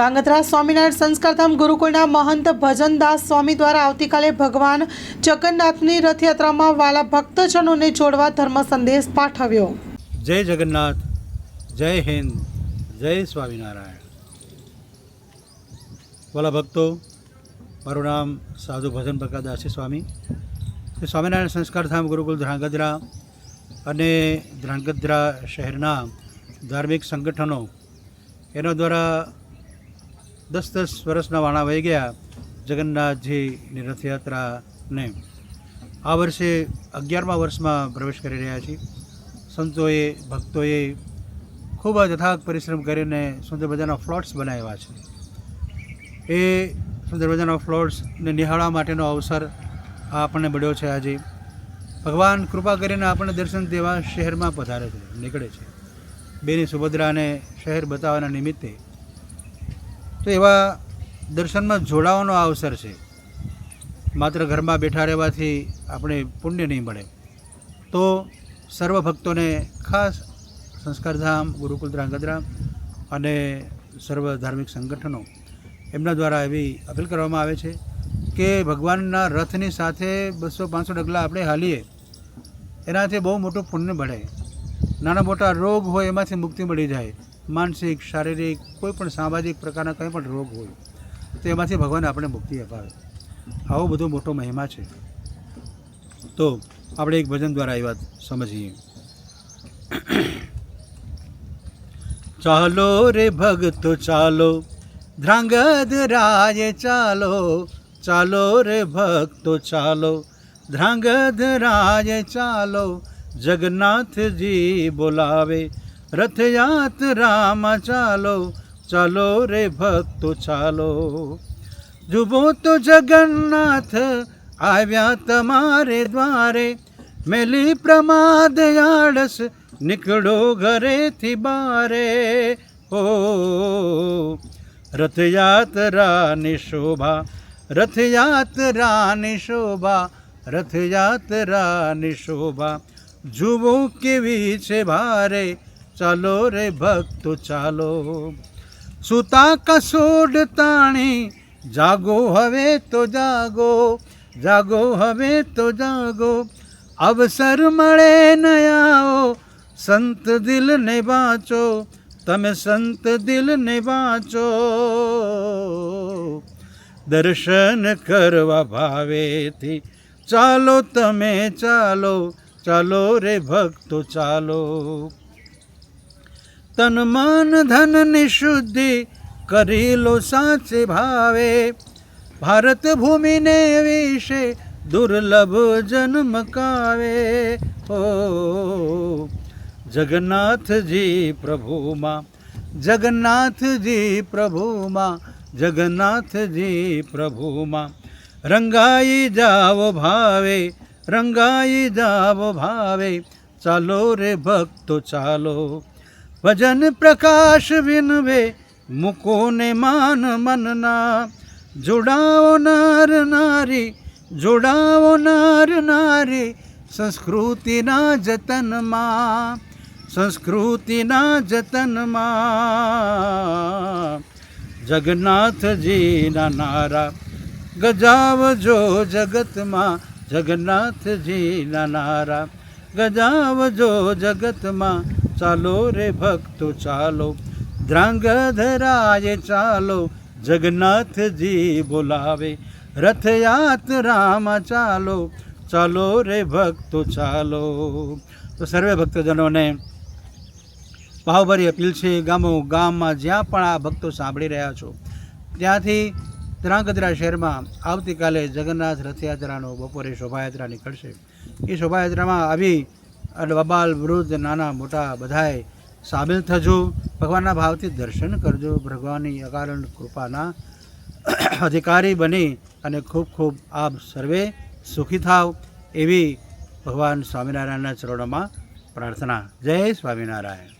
ધાંગધ્રા સ્વામિનારાયણ સંસ્કારધામ ગુરુકુળના મહંત ભજનદાસ સ્વામી દ્વારા આવતીકાલે ભગવાન જગન્નાથની રથયાત્રામાં વાલા ભક્તજનોને જોડવા ધર્મ સંદેશ પાઠવ્યો. જય જગન્નાથ, જય હિન્દ, જય સ્વામિનારાયણ. વાલા ભક્તો, મારું નામ સાધુ ભજન પ્રકાદાસી સ્વામી. સ્વામિનારાયણ સંસ્કારધામ ગુરુકુલ ધ્રાંગધ્રા અને ધ્રાંગધ્રા શહેરના ધાર્મિક સંગઠનો એના દ્વારા દસ દસ વર્ષના વાણા વહી ગયા જગન્નાથજીની રથયાત્રાને. આ વર્ષે અગિયારમા વર્ષમાં પ્રવેશ કરી રહ્યા છીએ. સંતોએ, ભક્તોએ ખૂબ જ અથાગ પરિશ્રમ કરીને સુંદર મજાના ફ્લોટ્સ બનાવ્યા છે. એ સુંદર મજાના ફ્લોટ્સને નિહાળવા માટેનો અવસર આપણને મળ્યો છે આજે. ભગવાન કૃપા કરીને આપણને દર્શન દેવા શહેરમાં પધારે છે, નીકળે છે. બેની સુભદ્રાને શહેર બતાવવાના નિમિત્તે તો એવા દર્શનમાં જોડાવાનો અવસર છે. માત્ર ઘરમાં બેઠા રહેવાથી આપણે પુણ્ય નહીં મળે. તો સર્વ ભક્તોને ખાસ સંસ્કારધામ, ગુરુકુલ ધ્રાંગધ્રામ અને સર્વ ધાર્મિક સંગઠનો એમના દ્વારા એવી અપીલ કરવામાં આવે છે કે ભગવાનના રથની સાથે બસો પાંચસો ડગલા આપણે હાલીએ. એનાથી બહુ મોટું પુણ્ય મળે. નાના મોટા રોગ હોય એમાંથી મુક્તિ મળી જાય. માનસિક, શારીરિક કોઈ પણ સામાજિક પ્રકારના કંઈ પણ રોગ હોય, તો એમાંથી ભગવાન આપણે મુક્તિ અપાવે. આવો બધો મોટો મહિમા છે. તો આપણે એક ભજન દ્વારા એ વાત સમજીએ. ચાલો રે ભક્તો, ચાલો. ધ્રાંગધ રાય ચાલો. ચાલો રે ભક્તો, ચાલો. ધ્રાંગધ રાય ચાલો. જગન્નાથજી બોલાવે. રથયાત્રામાં ચાલો ચાલો રે ભક્તો, ચાલો. જુબો તો જગન્નાથ આવ્યા તમારે દ્વારે. મેલી પ્રમાદ આળસ, નીકળો ઘરેથી બારે. હો રથયાત્રાની શોભા રથયાત્રાની શોભા રથયાત્રાની શોભા. જુઓ કેવી છે ભારે ચાલો રે ભક્તો, ચાલો. સુતા કસોડ તાણી જાગો હવે તો જાગો જાગો હવે તો જાગો. અવસર મળે નયાઓ, સંત દિલને વાંચો, તમે સંત દિલને વાંચો. દર્શન કરવા ભાવેથી ચાલો તમે ચાલો ચાલો રે ભક્તો, ચાલો. તન મન ધનની શુદ્ધિ કરી લો સાચે ભાવે. ભારત ભૂમિને વિશે દુર્લભ જન્મ કાવે. ઓ જગન્નાથજી પ્રભુમાં જગન્નાથજી પ્રભુમાં જગન્નાથજી પ્રભુમાં. રંગાઈ જાવ ભાવે, રંગાઈ જાવ ભાવે. ચાલો રે ભક્તો, ચાલો. ભજન પ્રકાશ વિનવે, મુકોને માન મનના. જોડાવો નાર નારી જોડાવો નાર નારી, સંસ્કૃતિના જતનમાં સંસ્કૃતિના જતનમાં. જગન્નાથજીના નારા, ગજાવજો જગતમાં. જગન્નાથજીના નારા, ગજાવજો જગતમાં. ચાલો રે ભક્તો, ચાલો. ધ્રાંગધરાય ચાલો, જગન્નાથજી બોલાવે. રથયાત્રામાં ચાલો ચાલો રે ભક્તો, ચાલો. તો સર્વે ભક્તજનોને ભાવભરી અપીલ છે, ગામો ગામમાં જ્યાં પણ આ ભક્તો સાંભળી રહ્યા છો, ત્યાંથી ધ્રાંગધ્રા શહેરમાં આવતીકાલે જગન્નાથ રથયાત્રાનો બપોરે શોભાયાત્રા નીકળશે. એ શોભાયાત્રામાં આવી બબાલ વૃદ્ધ નાના મોટા બધાએ સામેલ થજો. ભગવાનના ભાવથી દર્શન કરજો. ભગવાનની અકારણ કૃપાના અધિકારી બની અને ખૂબ ખૂબ આપ સર્વે સુખી થાવ એવી ભગવાન સ્વામિનારાયણના ચરણોમાં પ્રાર્થના. જય સ્વામિનારાયણ.